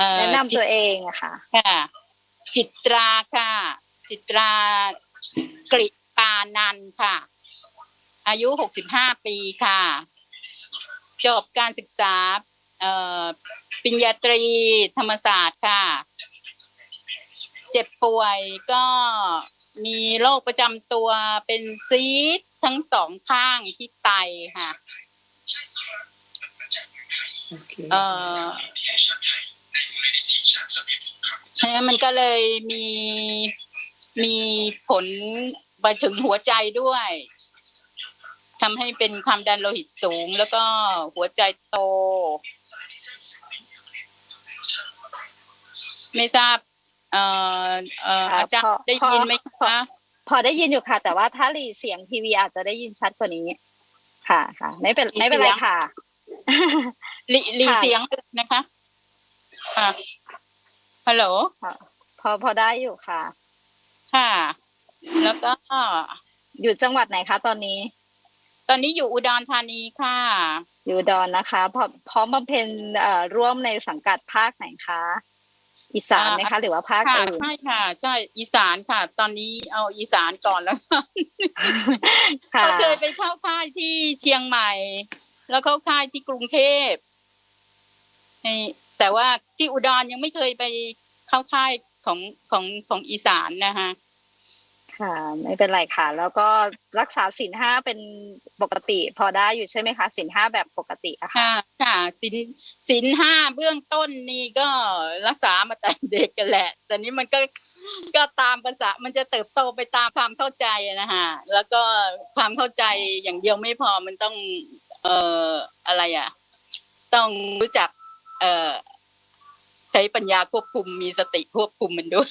อ่อแนะนำจิตัวเองอะค่ะ ค่ะ จิตราค่ะ จิตรากริปานันท์ค่ะ อายุหกสิบห้าปีค่ะ จบการศึกษาเอ่อปริญญาตรีธรรมศาสตร์ค่ะ เจ็บป่วยก็มีโรคประจำตัวเป็นซีดทั้งสองข้างที่ไตค่ะโอเคเอ่อฉะนั้น มันก็เลยมีมีผลไปถึงหัวใจด้วยทำให้เป็นความดันโลหิตสูง แล้วก็หัวใจโต ไม่ทราบเอ่อเอ่อค่ะอาจารพอย์ได้ยินไหมพอคะพอได้ยินอยู่ค่ะ แต่ว่าถ้าหลีเสียงทีวีอาจจะได้ยินชัดกว่านี้ ค่ะค่ะ ไม่เป็นไม่เป็นไรค่ะหลีหลีค่ะเสียงนะคะอะ ฮัลโหลพอพอได้อยู่ค่ะ ค่ะ แล้วก็อยู่จังหวัดไหนคะตอนนี้ ตอนนี้อยู่อุดรธานีค่ะ อยู่อุดอนนะคะพร้อมพร้อมบำเพ็ญเอ่อร่วมในสังกัดภาคไหนคะอีสานไหมคะ หรือว่าภาคค่ะอื่นใช่ค่ะใช่อีสานค่ะ ตอนนี้เอาอีสานก่อนแล้วค่ะเขาเคยไปเข้าค่ายที่เชียงใหม่ แล้วเข้าค่ายที่กรุงเทพนี่ แต่ว่าที่อุดรยังไม่เคยไปเข้าค่ายของของของอีสานนะคะค่ะ ไม่เป็นไรค่ะ แล้วก็รักษาศีลห้าเป็นปกติ พอได้อยู่ใช่ไหมคะศีลห้าแบบปกติอะค่ะค่ะ ค่ะสินสินห้าเบื้องต้นนี่ก็รักษามาแต่เด็กกันแหละ แต่นี้มันก็ก็ตามภาษามันจะเติบโตไปตามความเข้าใจนะคะแล้วก็ความเข้าใจอย่างเดียวไม่พอมันต้อง เอ่ออะไรอะต้องรู้จัก เอ่อ ใช้ปัญญาควบคุมมีสติควบคุมมันด้วย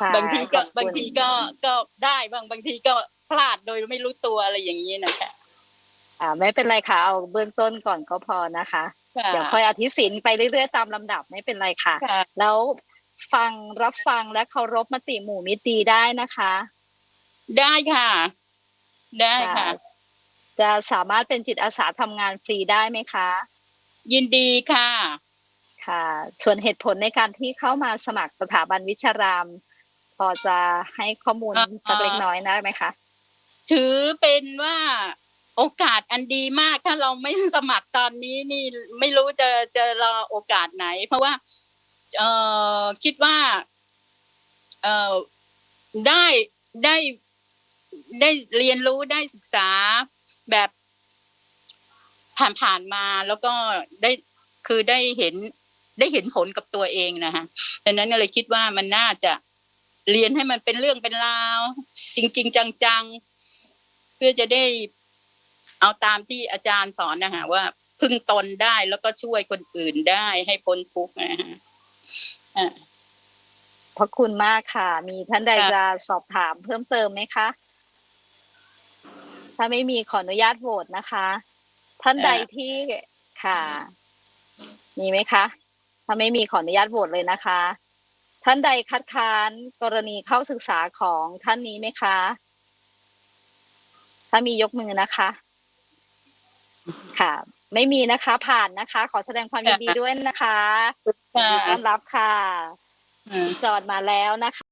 ค่ะบางทีก็ขอบคุณบางทีก็ก็ได้บางบางทีก็พลาดโดยไม่รู้ตัวอะไรอย่างนี้นะคะอ่าไม่เป็นไรค่ะเอาเบื้องต้นก่อนก็พอนะคะค่ะเดี๋ยวค่อยอธิศินไปเรื่อยๆตามลำดับไม่เป็นไรค่ะค่ะ แล้วฟังรับฟังและเคารพมติหมู่มิตรดีได้นะคะ ได้ค่ะ ได้ค่ะ จะสามารถเป็นจิตอาสาทำงานฟรีได้ไหมคะ ยินดีค่ะ ค่ะ ส่วนเหตุผลในการที่เข้ามาสมัครสถาบันวิชาราม พอจะให้ข้อมูลอ่าสักเล็กน้อยได้ไหมคะ ถือเป็นว่าโอกาสอันดีมากถ้าเราไม่สมัครตอนนี้นี่ไม่รู้จะจะรอโอกาสไหน เพราะว่าเออคิดว่าเออได้ได้ได้เรียนรู้ได้ศึกษาแบบผ่านผ่านๆมาแล้วก็ได้คือได้เห็น ได้เห็นผลกับตัวเองนะคะดังนั้นก็เลยคิดว่ามันน่าจะเรียนให้มันเป็นเรื่องเป็นราว จริง ๆ จังๆ เพื่อจะได้เอาตามที่อาจารย์สอนนะคะว่าพึ่งตนได้แล้วก็ช่วยคนอื่นได้ให้พ้นทุกข์นะฮะอะพระคุณมากค่ะ มีท่านใดค่ะจะสอบถามเพิ่มเติมไหมคะ ถ้าไม่มีขออนุญาตโหวตนะคะ ท่านใดที่ค่ะ มีไหมคะ ถ้าไม่มีขออนุญาตโหวตเลยนะคะ ท่านใดคัดค้านกรณีเข้าศึกษาของท่านนี้ไหมคะ ถ้ามียกมือนะคะ ค่ะ ไม่มีนะคะผ่านนะคะ ขอแสดงความยินดีด้วยนะคะยินดีต้อนรับค่ะอืมจอดมาแล้วนะคะ